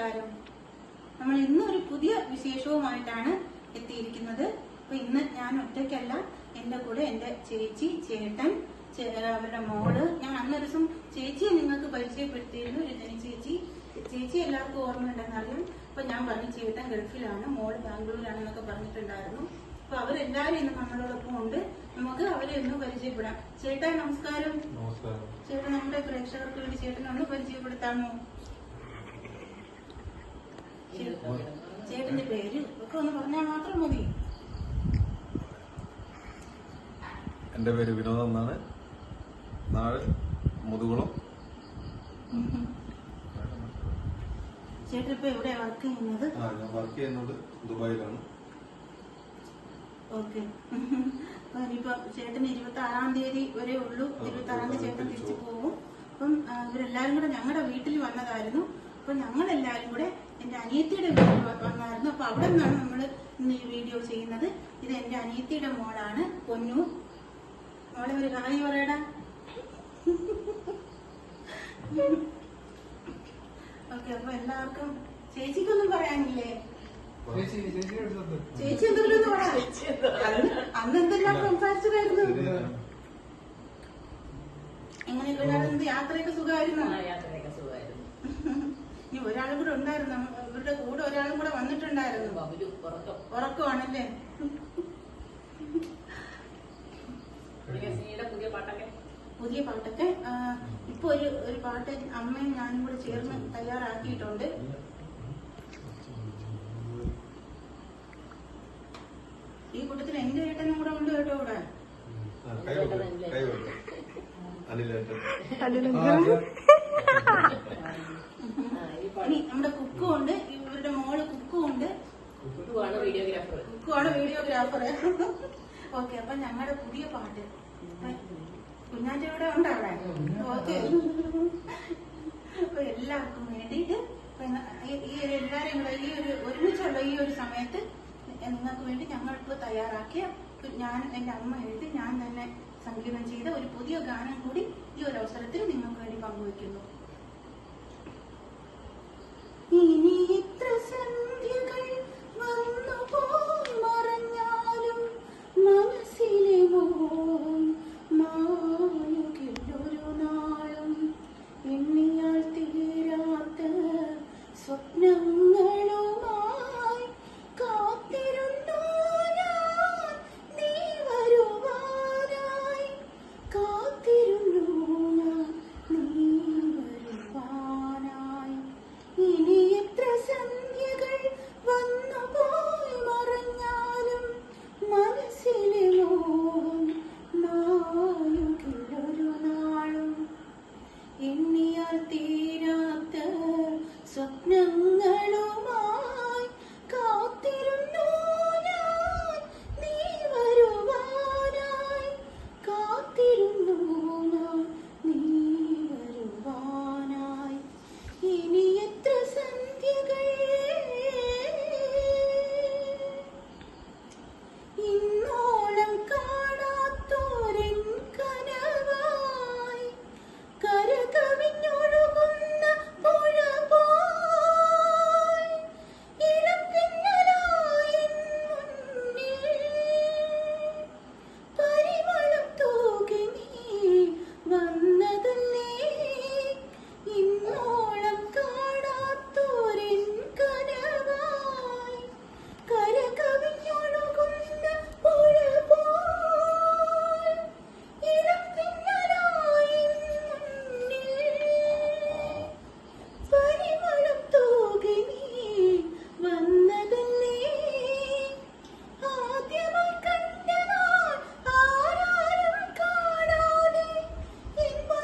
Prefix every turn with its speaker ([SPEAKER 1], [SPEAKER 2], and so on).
[SPEAKER 1] നമസ്കാരം നമ്മൾ ഇന്ന് ഒരു പുതിയ വിശേഷവുമായിട്ടാണ് എത്തിയിരിക്കുന്നത്. അപ്പൊ ഇന്ന് ഞാൻ ഒറ്റയ്ക്കല്ല. എന്റെ കൂടെ എന്റെ ചേച്ചി ചേട്ടൻ അവരുടെ മോൾ. ഞാൻ അന്ന് ദിവസം ചേച്ചിയെ നിങ്ങൾക്ക് പരിചയപ്പെടുത്തിയിരുന്നു. രജനി ചേച്ചി. ചേച്ചി എല്ലാവർക്കും ഓർമ്മയുണ്ടെന്ന് അറിയാം. അപ്പൊ ഞാൻ പറഞ്ഞു ചേട്ടൻ ഗൾഫിലാണ്. മോൾ ബാംഗ്ലൂരിലാണെന്നൊക്കെ പറഞ്ഞിട്ടുണ്ടായിരുന്നു. അപ്പൊ അവരെല്ലാരും ഇന്ന് നമ്മളോടൊപ്പം ഉണ്ട്. നമുക്ക് അവരെ ഒന്ന് പരിചയപ്പെടാം. ചേട്ടാ നമസ്കാരം. ചേട്ടൻ നമ്മുടെ പ്രേക്ഷകർക്ക് വേണ്ടി ചേട്ടനെ ഒന്ന് പരിചയപ്പെടുത്താമോ? ചേട്ടന്റെ പേര് ഒക്കെ ഒന്ന് പറഞ്ഞാൽ മാത്രം മതി.
[SPEAKER 2] എന്റെ പേര് വിനോദ് എന്നാണ്. നാട് മുതുകുളം.
[SPEAKER 1] ചേട്ടൻ ഇപ്പൊ എവിടെ വർക്ക് ചെയ്യുന്നത്?
[SPEAKER 2] ആ ഞാൻ വർക്ക് ചെയ്യുന്നത് ദുബായിലാണ്.
[SPEAKER 1] ഓക്കെ ഇനിയിപ്പോ ചേട്ടന് ഇരുപത്തി ആറാം തീയതി വരെ ഉള്ളൂ. ഇരുപത്തി ആറാം തീയതി ചേട്ടൻ തിരിച്ചു പോകും. അപ്പം ഇവരെല്ലാരും കൂടെ ഞങ്ങളുടെ വീട്ടിൽ വന്നതായിരുന്നു. അപ്പൊ ഞങ്ങളെല്ലാരും കൂടെ എന്റെ അനിയത്തിയുടെ വീട്ടിൽ വന്നായിരുന്നു. അപ്പൊ അവിടെ നിന്നാണ് നമ്മൾ ഇന്ന് ഈ വീഡിയോ ചെയ്യുന്നത്. ഇത് എന്റെ അനിയത്തിയുടെ മോളാണ് പൊന്നു. മോളെ ഒരു ഹായ് പറയടാ. ഓക്കെ അപ്പൊ എല്ലാവർക്കും ചേച്ചിക്കൊന്നും പറയാനില്ലേ? ചേച്ചി എന്തെങ്കിലും അന്ന് അന്ന് എന്തെല്ലാം സംസാരിച്ചതായിരുന്നു? എങ്ങനെയൊക്കെ യാത്രയൊക്കെ സുഖമായിരുന്നു?
[SPEAKER 3] യാത്ര സുഖമായിരുന്നു
[SPEAKER 1] ഇനി ഒരാളും കൂടെ ഉണ്ടായിരുന്നു. ഇവരുടെ കൂടെ ഒരാളും കൂടെ വന്നിട്ടുണ്ടായിരുന്നു.
[SPEAKER 3] ബബുലു ഉറക്കം
[SPEAKER 1] ഉറക്കമാണല്ലേ?
[SPEAKER 3] പുതിയ പാട്ടൊക്കെ?
[SPEAKER 1] പുതിയ പാട്ടൊക്കെ ഇപ്പൊ ഒരു ഒരു പാട്ട് അമ്മയും ഞാനും കൂടെ ചേർന്ന് തയ്യാറാക്കിയിട്ടുണ്ട്. ഈ കൂട്ടത്തിൽ എന്റെ ഏട്ടനും കൂടെ ഉണ്ട് കേട്ടോ ഇവിടെ.
[SPEAKER 2] അനിലേട്ടൻ
[SPEAKER 3] ഈ
[SPEAKER 1] ഇനി നമ്മുടെ കുക്കും ഉണ്ട് ഇവരുടെ മോൾ കുക്കും ഉണ്ട്
[SPEAKER 3] കുട്ടുവാണ് വീഡിയോഗ്രാഫർ.
[SPEAKER 1] കുക്കുവാണ് വീഡിയോഗ്രാഫർ. ഓക്കെ അപ്പൊ ഞങ്ങളുടെ പുതിയ പാട്ട്. കുഞ്ഞാന്റെ ഇവിടെ ഉണ്ട് അവിടെ ഓക്കെ. അപ്പൊ എല്ലാവർക്കും വേണ്ടിയിട്ട് ഈ- ഒരു എല്ലാരെയും ഈ ഒരു ഒരുമിച്ചുള്ള ഈ ഒരു സമയത്ത് നിങ്ങൾക്ക് വേണ്ടി ഇപ്പൊ തയ്യാറാക്കിയ ഞാൻ എന്റെ അമ്മ എഴുതി ഞാൻ തന്നെ സംഗീതം ചെയ്ത ഒരു പുതിയ ഗാനം കൂടി ഈ ഒരു അവസരത്തിൽ നിങ്ങൾക്ക് വേണ്ടി പങ്കുവെക്കുന്നു